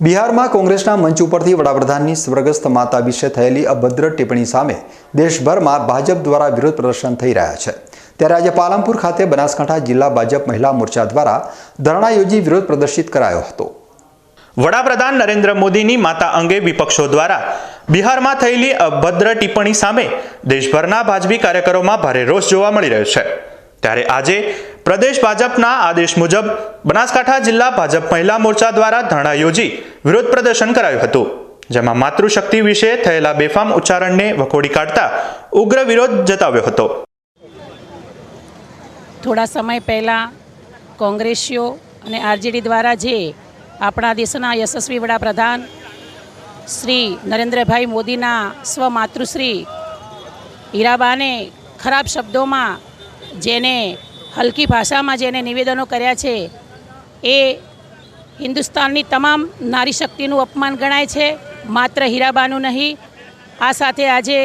બિહારમાં કોંગ્રેસના મંચ ઉપરથી વડાપ્રધાનની સ્વર્ગસ્થ માતા વિશે થયેલી અભદ્ર ટિપ્પણી સામે દેશભરમાં ભાજપ દ્વારા વિરોધ પ્રદર્શન થઈ રહ્યા છે. ત્યારે આજે પાલનપુર ખાતે બનાસકાંઠા જિલ્લા ભાજપ મહિલા મોરચા દ્વારા ધરણા યોજી વિરોધ પ્રદર્શિત કરાયો હતો. વડાપ્રધાન નરેન્દ્ર મોદીની માતા અંગે વિપક્ષો દ્વારા બિહારમાં થયેલી અભદ્ર ટિપ્પણી સામે દેશભરના ભાજપી કાર્યકરોમાં ભારે રોષ જોવા મળી રહ્યો છે. ત્યારે આજે પ્રદેશ ભાજપના આદેશ મુજબ બનાસકાંઠા જિલ્લા ભાજપ મહિલા મોરચા દ્વારા ધરણા યોજી વિરોધ પ્રદર્શન કરાયું હતું. જેમાં માતૃશક્તિ વિશે થયેલા બેફામ ઉચ્ચારણને વખોડી કાઢતા ઉગ્ર વિરોધ જતાવ્યો હતો. થોડા સમય પહેલાં કોંગ્રેસીઓ અને આરજેડી દ્વારા જે આપણા દેશના યશસ્વી વડાપ્રધાન શ્રી નરેન્દ્રભાઈ મોદીના સ્વમાતૃશ્રી હીરાબાને ખરાબ શબ્દોમાં જેને હલકી ભાષામાં જેને નિવેદનો કર્યા છે, એ હિન્દુસ્તાનની તમામ નારી શક્તિનું અપમાન ગણાય છે, માત્ર હીરાબાનું નહીં. આ સાથે આજે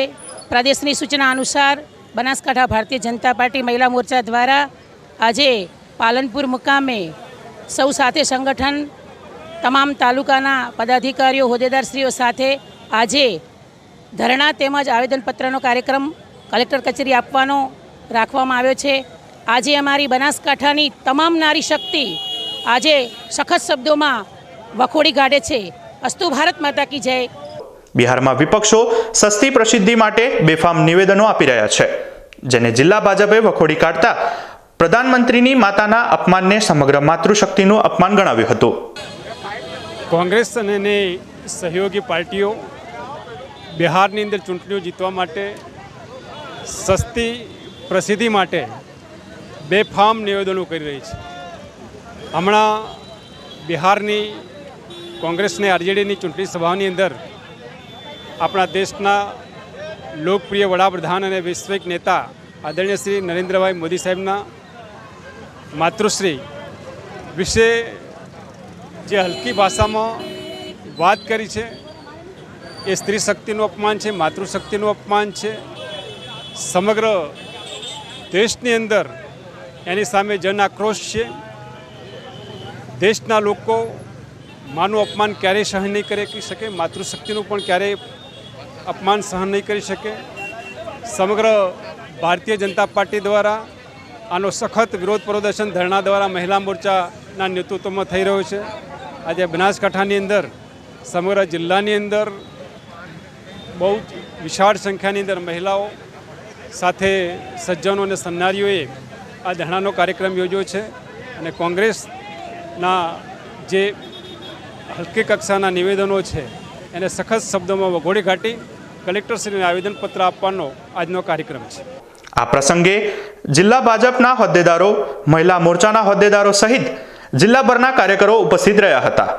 પ્રદેશની સૂચના અનુસાર બનાસકાંઠા ભારતીય જનતા પાર્ટી મહિલા મોરચા દ્વારા આજે પાલનપુર મુકામે સૌ સાથે સંગઠન, તમામ તાલુકાના પદાધિકારીઓ, હોદ્દેદારશ્રીઓ સાથે આજે ધરણા તેમજ આવેદનપત્રનો કાર્યક્રમ કલેક્ટર કચેરી આપવાનો રાખવામાં આવ્યો છે. આજે અમારી બનાસકાંઠાની તમામ નારી શક્તિ આજે સખત શબ્દોમાં વખોડી કાઢે છે. અસ્તુ ભારત માતા કી જય. બિહારમાં વિપક્ષો સસ્તી પ્રસિદ્ધિ માટે બેફામ નિવેદનો આપી રહ્યા છે. જેને જિલ્લા ભાજપે વખોડી કાઢતા પ્રધાનમંત્રીની માતાના અપમાનને સમગ્ર માતૃશક્તિનું અપમાન ગણાવ્યું હતું. કોંગ્રેસ અને એની સહયોગી પાર્ટીઓ બિહારની અંદર ચૂંટણીઓ જીતવા માટે સસ્તી પ્રસિદ્ધિ માટે બેફામ નિવેદનો કરી રહી છે. હમણાં બિહારની કોંગ્રેસને આરજેડીની ચૂંટણી સભાની અંદર આપણા દેશના લોકપ્રિય વડાપ્રધાન અને વૈશ્વિક નેતા આદરણીય શ્રી નરેન્દ્રભાઈ મોદી સાહેબના માતૃશ્રી વિશે જે હલકી ભાષામાં વાત કરી છે, એ સ્ત્રી શક્તિનું અપમાન છે, માતૃશક્તિનું અપમાન છે. સમગ્ર દેશની અંદર એની સામે જન આક્રોશ છે. દેશના લોકો માનું અપમાન ક્યારેય સહન નહીં કરી શકે, માતૃશક્તિનું પણ ક્યારેય અપમાન સહન નહીં કરી શકે. સમગ્ર ભારતીય જનતા પાર્ટી દ્વારા આનો સખત વિરોધ પ્રદર્શન ધરણા દ્વારા મહિલા મોરચાના નેતૃત્વમાં થઈ રહ્યો છે. આજે બનાસકાંઠાની અંદર, સમગ્ર જિલ્લાની અંદર બહુ જ વિશાળ સંખ્યાની અંદર મહિલાઓ સાથે સજ્જનો અને સન્નારીઓએ આ ધરણાનો કાર્યક્રમ યોજ્યો છે અને કોંગ્રેસના જે હલકી કક્ષાના નિવેદનો છે, એને સખત શબ્દોમાં વગોડી કાઢી કલેક્ટરશ્રીને આવેદનપત્ર આપવાનો આજનો કાર્યક્રમ છે. આ પ્રસંગે જિલ્લા ભાજપના હોદ્દેદારો, મહિલા મોરચાના હોદ્દેદારો સહિત જિલ્લાભરના કાર્યકરો ઉપસ્થિત રહ્યા હતા.